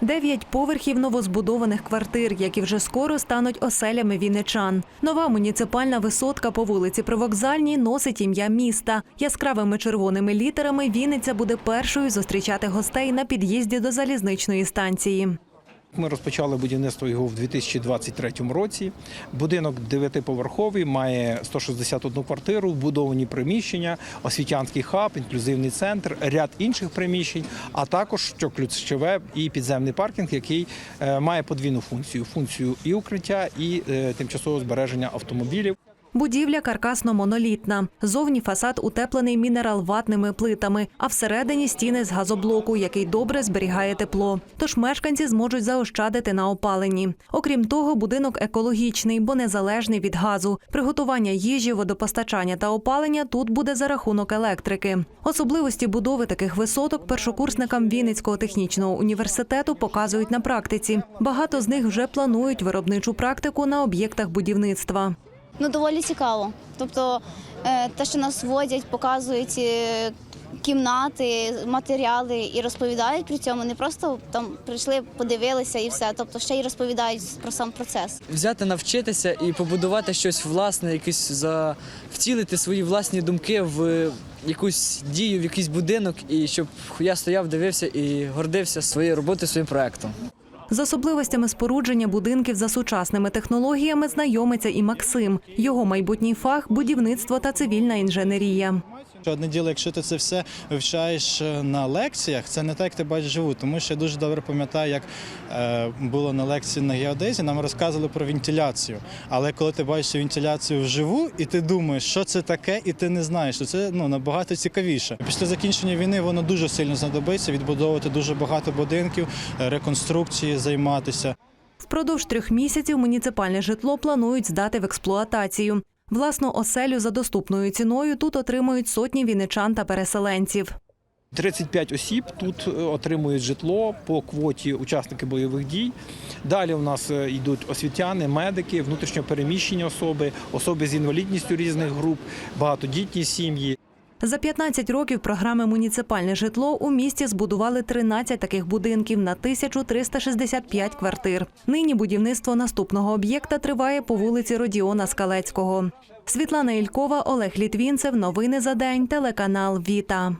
Дев'ять поверхів новозбудованих квартир, які вже скоро стануть оселями вінничан. Нова муніципальна висотка по вулиці Привокзальній носить ім'я міста. Яскравими червоними літерами Вінниця буде першою зустрічати гостей на під'їзді до залізничної станції. Ми розпочали будівництво його в 2023 році. Будинок дев'ятиповерховий, має 161 квартиру, вбудовані приміщення, освітянський хаб, інклюзивний центр, ряд інших приміщень, а також що ключове і підземний паркінг, який е, має подвійну функцію: функцію і укриття, і е, тимчасового збереження автомобілів. Будівля каркасно-монолітна. Зовні фасад утеплений мінерал-ватними плитами, а всередині стіни з газоблоку, який добре зберігає тепло. Тож мешканці зможуть заощадити на опаленні. Окрім того, будинок екологічний, бо незалежний від газу. Приготування їжі, водопостачання та опалення тут буде за рахунок електрики. Особливості будови таких висоток першокурсникам Вінницького технічного університету показують на практиці. Багато з них вже планують виробничу практику на об'єктах будівництва. Ну, доволі цікаво. Тобто, е, те, що нас водять, показують е, кімнати, матеріали і розповідають при цьому, не просто там прийшли, подивилися і все. Тобто ще й розповідають про сам процес. взяти, навчитися і побудувати щось власне, якесь за втілити свої власні думки в якусь дію, в якийсь будинок, і щоб я стояв, дивився і гордився своєю роботою, своїм проектом. З особливостями спорудження будинків за сучасними технологіями знайомиться і Максим. Його майбутній фах будівництво та цивільна інженерія. Одне діло, якщо ти це все вивчаєш е, на лекціях, це не так, як ти бачиш живу. Тому що я дуже добре пам'ятаю, як е, було на лекції на геодезі, нам розказували про вентиляцію. Але коли ти бачиш вентиляцію вживу, і ти думаєш, що це таке, і ти не знаєш, то це ну набагато цікавіше. Після закінчення війни воно дуже сильно знадобиться відбудовувати дуже багато будинків, е, займатися. Впродовж трьох місяців муніципальне житло планують здати в експлуатацію. Власну оселю за доступною ціною тут отримують сотні вінничан та переселенців. 35 осіб тут е, отримують житло по квоті учасники бойових дій. Далі у нас е, йдуть освітяни, медики, внутрішньопереміщені особи, особи з інвалідністю різних груп, багатодітні сім'ї. За 15 років програми Муніципальне житло у місті збудували 13 таких будинків на 1365 квартир. Нині будівництво наступного об'єкта триває по вулиці Родіона Скалецького. Світлана Ількова, Олег Літвінцев. Новини за день. Телеканал Віта.